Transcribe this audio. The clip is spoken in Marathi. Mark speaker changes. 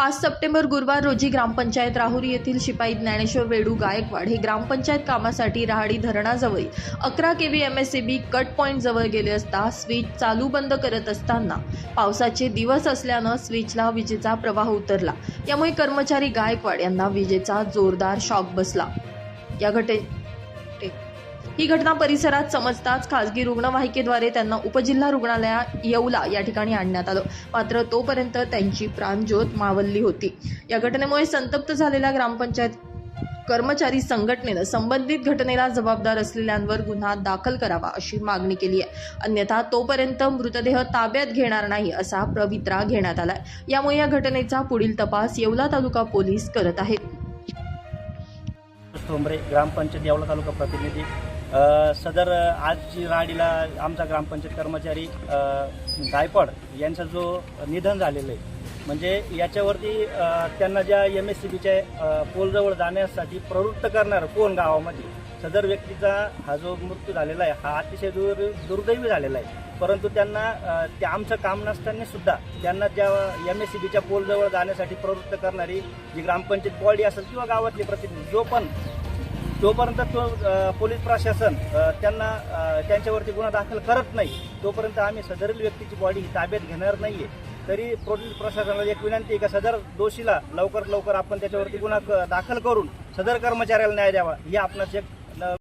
Speaker 1: पाच सप्टेंबर गुरुवार रोजी ग्रामपंचायत राहुरी येथील शिपाई ज्ञानेश्वर वेडू गायकवाड हे ग्रामपंचायत कामासाठी राहाडी धरणाजवळ अकरा K V M S C B cut point जवळ गेले असता स्विच चालू बंद करत असताना पावसाचे दिवस असल्यानं स्विचला विजेचा प्रवाह उतरला. यामुळे कर्मचारी गायकवाड यांना विजेचा जोरदार शॉक बसला. या घटने ही घटना परिसरात समजताच खासगी रुग्णवाहिकेद्वारे त्यांना उपजिल्हा रुग्णालया येवला या ठिकाणी आणण्यात आलं. मात्र तोपर्यंत त्यांची प्राणज्योत मावलली होती. या घटनेमुळे संतप्त झालेल्या ग्रामपंचायत कर्मचारी संघटनेनं संबंधित घटनेला जबाबदार असलेल्यांवर गुन्हा दाखल करावा अशी मागणी केली आहे. अन्यथा तोपर्यंत मृतदेह ताब्यात घेणार नाही असा पवित्रा घेण्यात आलाय. यामुळे या घटनेचा पुढील तपास येवला तालुका पोलीस करत आहेत.
Speaker 2: ग्रामपंचायत येवला तालुका प्रतिनिधी सदर आजची आज जी राडीला आमचा ग्रामपंचायत कर्मचारी गायपड यांचा जो निधन झालेलं आहे म्हणजे याच्यावरती त्यांना ज्या एम एस सी बीच्या पोलजवळ जाण्यासाठी प्रवृत्त करणार कोण गावामध्ये? सदर व्यक्तीचा हा जो मृत्यू झालेला आहे हा अतिशय दुर् दुर्दैवी झालेला आहे. परंतु त्यांना त्या ते आमचं काम नसताना सुद्धा त्यांना ज्या एम एस सी बीच्या पोलजवळ जाण्यासाठी प्रवृत्त करणारी जी ग्रामपंचायत बॉडी असेल किंवा गावातले प्रतिनिधी जो पण जोपर्यंत तो पोलीस प्रशासन त्यांना त्यांच्यावरती गुन्हा दाखल करत नाही तोपर्यंत आम्ही सदरील व्यक्तीची बॉडी ही ताब्यात घेणार नाहीये. तरी पोलीस प्रशासनाला एक विनंती आहे का सदर दोषीला लवकर लवकर आपण त्याच्यावरती गुन्हा क- दाखल करून सदर कर्मचाऱ्याला न्याय द्यावा ही आपणास एक